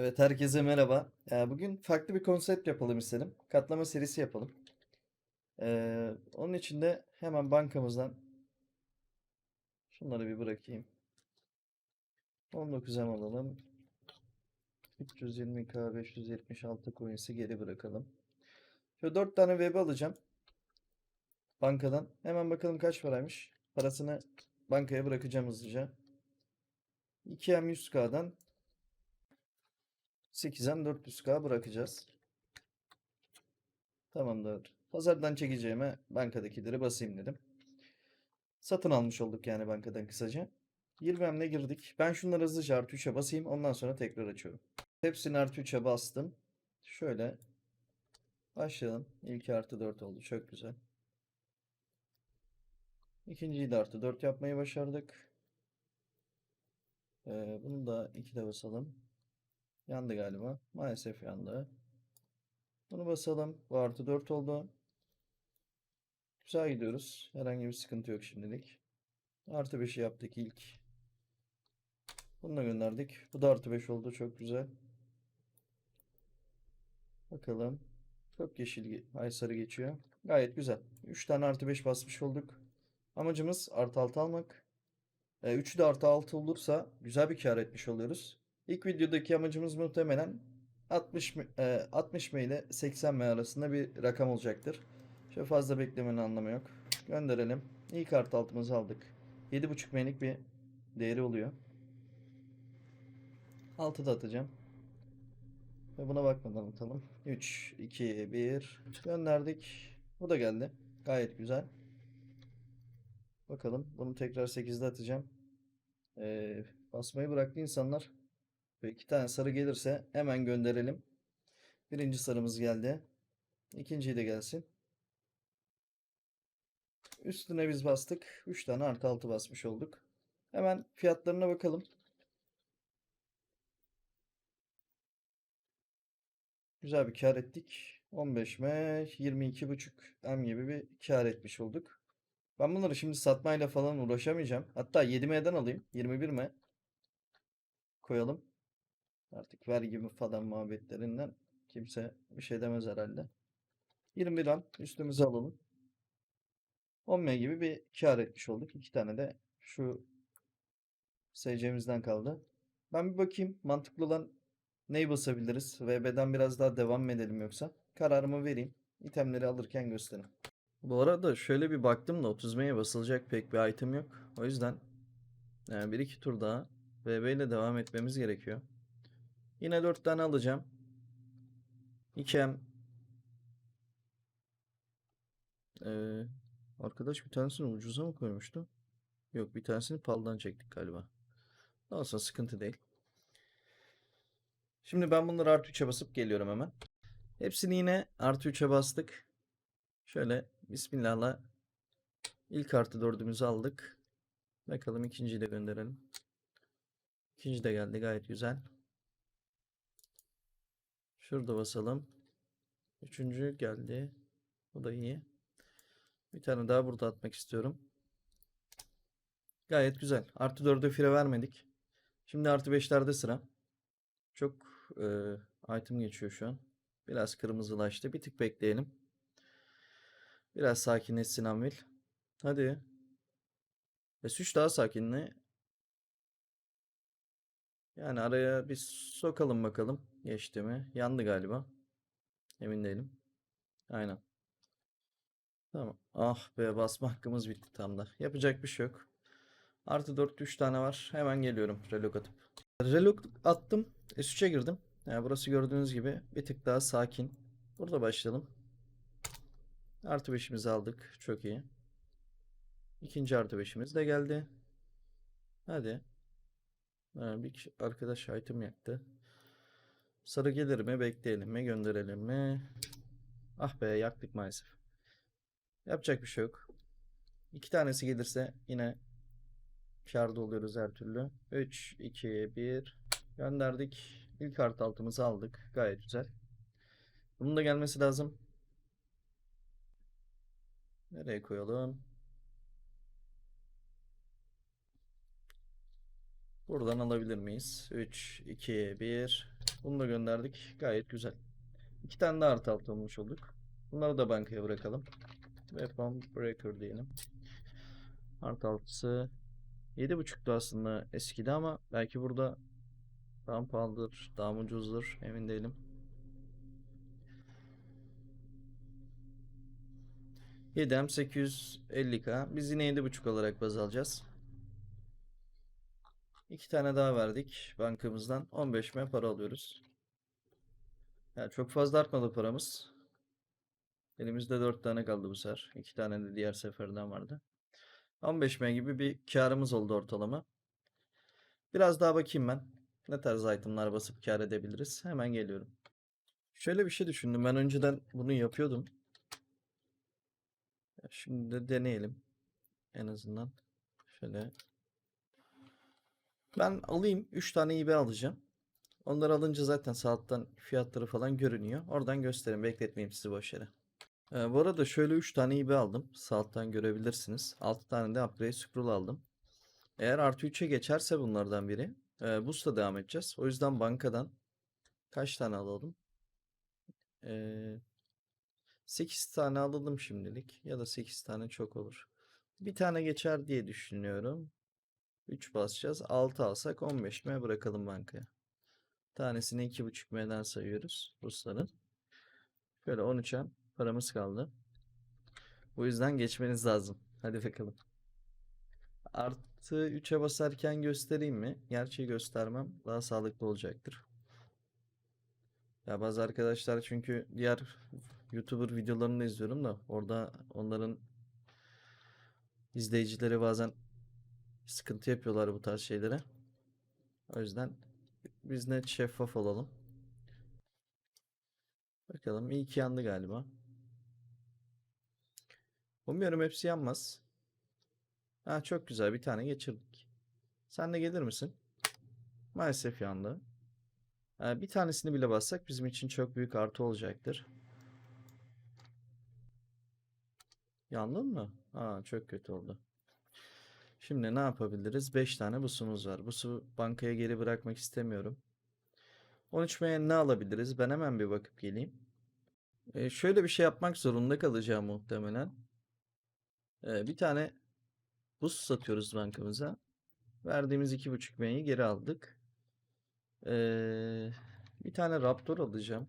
Evet, herkese merhaba. Bugün farklı bir konsept yapalım istedim. Katlama serisi yapalım. Eee, onun için de hemen bankamızdan şunları bir bırakayım. 19 hem alalım. 320k 576 coins'i geri bırakalım. Şöyle 4 tane web alacağım. Bankadan. Hemen bakalım kaç paraymış. Parasını bankaya bırakacağım hızlıca. 2M 100k'dan 8'den 400k bırakacağız. Tamamdır. Pazardan çekeceğime bankadakileri basayım dedim. Satın almış olduk yani bankadan kısaca. 20 hamle girdik. Ben şunları hızlıca artı 3'e basayım. Ondan sonra tekrar açıyorum. Hepsini artı 3'e bastım. Şöyle başlayalım. İlk artı 4 oldu. Çok güzel. İkinciyi de artı 4 yapmayı başardık. Ee, bunu da 2'de basalım. Yandı galiba. Maalesef yandı. Bunu basalım. Bu artı 4 oldu. Güzel gidiyoruz. Herhangi bir sıkıntı yok şimdilik. Artı 5'i yaptık ilk. Bunu da gönderdik. Bu da artı 5 oldu. Çok güzel. Bakalım. Çok yeşil, ay sarı geçiyor. Gayet güzel. 3 tane artı 5 basmış olduk. Amacımız artı 6 almak. 3'ü de artı 6 olursa güzel bir kar etmiş oluyoruz. İlk videodaki amacımız muhtemelen 60 m- e, 60 M ile 80 M arasında bir rakam olacaktır. Şöyle fazla beklemenin anlamı yok. Gönderelim. İlk artı altımızı aldık. 7.5 M'lik bir değeri oluyor. 6 da atacağım. Ve buna bakmadan atalım. 3, 2, 1. Gönderdik. Bu da geldi. Gayet güzel. Bakalım. Bunu tekrar 8'de atacağım. Ee, basmayı bıraktı insanlar. Ve iki tane sarı gelirse hemen gönderelim. Birinci sarımız geldi. İkinciyi de gelsin. Üstüne biz bastık. 3 tane artı 6 basmış olduk. Hemen fiyatlarına bakalım. Güzel bir kar ettik. 15 M, 22,5 M gibi bir kar etmiş olduk. Ben bunları şimdi satmayla falan uğraşamayacağım. Hatta 7 M'den alayım. 21 M koyalım. Artık vergi falan muhabbetlerinden kimse bir şey demez herhalde. 21 an üstümüze alalım. 10 M gibi bir kar etmiş olduk. İki tane de şu SC'mizden kaldı. Ben bir bakayım mantıklı olan neyi basabiliriz? VB'den biraz daha devam edelim yoksa? Kararımı vereyim. İtemleri alırken göstereyim. Bu arada şöyle bir baktım da 30 M'ye basılacak pek bir item yok. O yüzden yani bir iki tur daha VB ile devam etmemiz gerekiyor. Yine 4 tane alacağım. 2M ee, arkadaş bir tanesini ucuza mı koymuştu? Yok bir tanesini paldan çektik galiba. Olsa sıkıntı değil. Şimdi ben bunları artı 3'e basıp geliyorum hemen. Hepsini yine artı 3'e bastık. Şöyle Bismillah'la ilk artı 4'ümüzü aldık. Bakalım ikinciyi de gönderelim. İkinci de geldi gayet güzel. Şurada basalım. Üçüncü geldi. Bu da iyi. Bir tane daha burada atmak istiyorum. Gayet güzel. Artı 4'e fire vermedik. Şimdi artı 5'lerde sıra. Çok e, item geçiyor şu an. Biraz kırmızılaştı. Bir tık bekleyelim. Biraz sakinleşsin Anvil. Hadi. S3 daha sakinle. Yani araya bir sokalım bakalım. Geçti mi? Yandı galiba. Emin değilim. Aynen. Tamam. Ah be basma hakkımız bitti tam da. Yapacak bir şey yok. Artı 4 3 tane var. Hemen geliyorum relog atıp. Relog attım. S3'e girdim. Yani burası gördüğünüz gibi bir tık daha sakin. Burada başlayalım. Artı 5'imizi aldık. Çok iyi. İkinci artı 5'imiz de geldi. Hadi. Ha, bir kişi- arkadaş item yaktı. Sarı gelir mi? Bekleyelim mi? Gönderelim mi? Ah be yaktık maalesef. Yapacak bir şey yok. İki tanesi gelirse yine kârda oluyoruz her türlü. 3, 2, 1 gönderdik. İlk artı altımızı aldık. Gayet güzel. Bunun da gelmesi lazım. Nereye koyalım? Buradan alabilir miyiz? 3, 2, 1 Bunu da gönderdik. Gayet güzel. İki tane daha artı altı olmuş olduk. Bunları da bankaya bırakalım. Weapon Breaker diyelim. Artı altısı 7.5'tu aslında eskidi ama belki burada daha pahalıdır, daha ucuzdur emin değilim. 7M 850K. Biz yine 7.5 olarak baz alacağız. İki tane daha verdik bankamızdan. 15M para alıyoruz. Yani çok fazla artmadı paramız. Elimizde 4 tane kaldı bu sefer. 2 tane de diğer seferden vardı. 15M gibi bir karımız oldu ortalama. Biraz daha bakayım ben. Ne tarz itemlar basıp kar edebiliriz. Hemen geliyorum. Şöyle bir şey düşündüm. Ben önceden bunu yapıyordum. Ya Şimdi de deneyelim. En azından. Şöyle. Ben alayım. 3 tane IB alacağım. Onları alınca zaten saatten fiyatları falan görünüyor. Oradan göstereyim. Bekletmeyeyim sizi boş yere. Ee, bu arada şöyle 3 tane IB aldım. Saattan görebilirsiniz. 6 tane de upgrade scroll aldım. Eğer artı 3'e geçerse bunlardan biri. E, boost'a devam edeceğiz. O yüzden bankadan kaç tane alalım? Ee, 8 tane alalım şimdilik. Ya da 8 tane çok olur. Bir tane geçer diye düşünüyorum. 3 basacağız. 6 alsak 15 M bırakalım bankaya. Tanesini 2.5 M'den sayıyoruz Rusların. Şöyle 13 M paramız kaldı. Bu yüzden geçmeniz lazım. Hadi bakalım. Artı 3'e basarken göstereyim mi? Gerçi göstermem daha sağlıklı olacaktır. Ya bazı arkadaşlar çünkü diğer YouTuber videolarını izliyorum da orada onların izleyicileri bazen sıkıntı yapıyorlar bu tarz şeylere. O yüzden biz net şeffaf olalım. Bakalım iyi ki yandı galiba. Umuyorum hepsi yanmaz. Ha çok güzel bir tane geçirdik. Sen de gelir misin? Maalesef yandı. Ha, bir tanesini bile bassak bizim için çok büyük artı olacaktır. Yandın mı? Aa çok kötü oldu. Şimdi ne yapabiliriz? 5 tane busumuz var. Busu bankaya geri bırakmak istemiyorum. 13 M'ye ne alabiliriz? Ben hemen bir bakıp geleyim. Ee, şöyle bir şey yapmak zorunda kalacağım muhtemelen. Ee, bir tane bus satıyoruz bankamıza. Verdiğimiz 2.5 M'yi geri aldık. Ee, bir tane Raptor alacağım.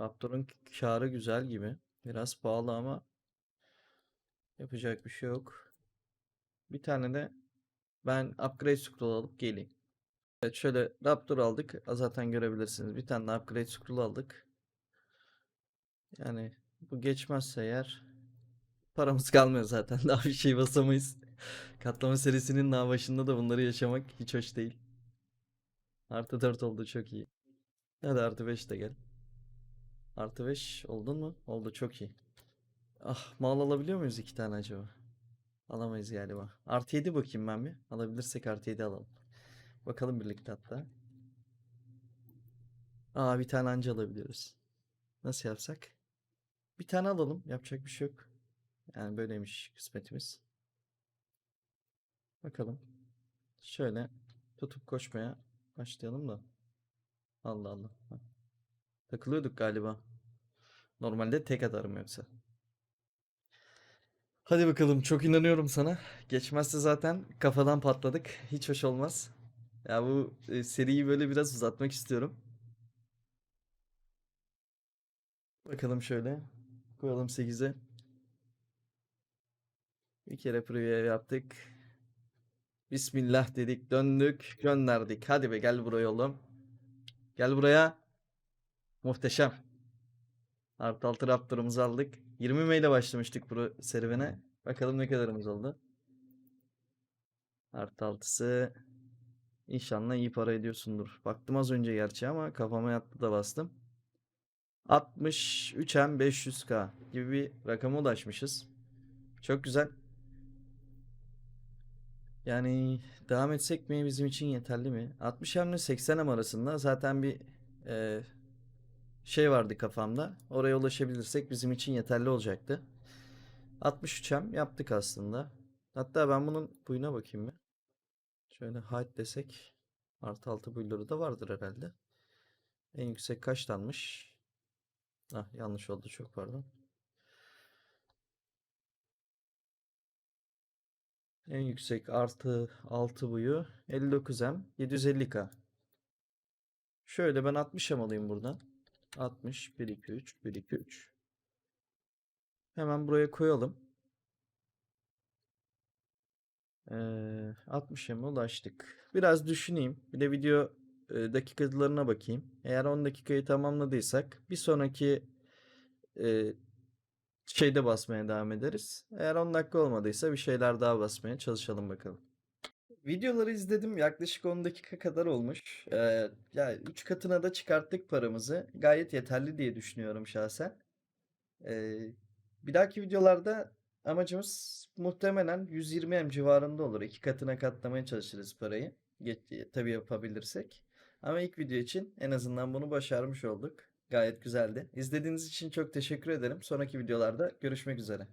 Raptor'un karı güzel gibi. Biraz pahalı ama yapacak bir şey yok. Bir tane de ben upgrade scroll alıp geleyim. Evet şöyle Raptor aldık. Zaten görebilirsiniz. Bir tane de upgrade scroll aldık. Yani bu geçmezse eğer paramız kalmıyor zaten. Daha bir şey basamayız. Katlama serisinin daha başında da bunları yaşamak hiç hoş değil. Artı 4 oldu çok iyi. Hadi artı 5 de gel. Artı 5 oldun mu? Oldu çok iyi. Ah mal alabiliyor muyuz iki tane acaba? Alamayız galiba. Artı 7 bakayım ben bir. Alabilirsek artı 7 alalım. Bakalım birlikte hatta. Aa bir tane anca alabiliyoruz. Nasıl yapsak? Bir tane alalım. Yapacak bir şey yok. Yani böyleymiş kısmetimiz. Bakalım. Şöyle tutup koşmaya başlayalım da. Allah Allah. Takılıyorduk galiba. Normalde tek atarım yoksa. Hadi bakalım çok inanıyorum sana. Geçmezse zaten kafadan patladık. Hiç hoş olmaz. Ya bu e, seriyi böyle biraz uzatmak istiyorum. Bakalım şöyle. Koyalım 8'e. Bir kere preview yaptık. Bismillah dedik, döndük, gönderdik. Hadi be gel buraya oğlum. Gel buraya. Muhteşem. Artı altı Raptor'umuzu aldık. 20 M ile başlamıştık bu serüvene. Bakalım ne kadarımız oldu. Artı altısı. İnşallah iyi para ediyorsundur. Baktım az önce gerçi ama kafama yattı da bastım. 63M 500K gibi bir rakama ulaşmışız. Çok güzel. Yani devam etsek mi bizim için yeterli mi? 60M ile 80M arasında zaten bir e, şey vardı kafamda. Oraya ulaşabilirsek bizim için yeterli olacaktı. 63M yaptık aslında. Hatta ben bunun buyuna bakayım mı? Şöyle hide desek artı altı buyları da vardır herhalde. En yüksek kaçtanmış? Ah yanlış oldu çok pardon. En yüksek artı 6 buyu 59M 750K. Şöyle ben 60M alayım buradan. 60 1 2 3 1 2 3. Hemen buraya koyalım. Ee, 60'a ulaştık. Biraz düşüneyim. Bir de video e, dakikalarına bakayım. Eğer 10 dakikayı tamamladıysak bir sonraki e, şeyde basmaya devam ederiz. Eğer 10 dakika olmadıysa bir şeyler daha basmaya çalışalım bakalım. Videoları izledim. Yaklaşık 10 dakika kadar olmuş. Ee, ya 3 katına da çıkarttık paramızı. Gayet yeterli diye düşünüyorum şahsen. Ee, bir dahaki videolarda amacımız muhtemelen 120M civarında olur. İki katına katlamaya çalışırız parayı. Geç, tabii yapabilirsek. Ama ilk video için en azından bunu başarmış olduk. Gayet güzeldi. İzlediğiniz için çok teşekkür ederim. Sonraki videolarda görüşmek üzere.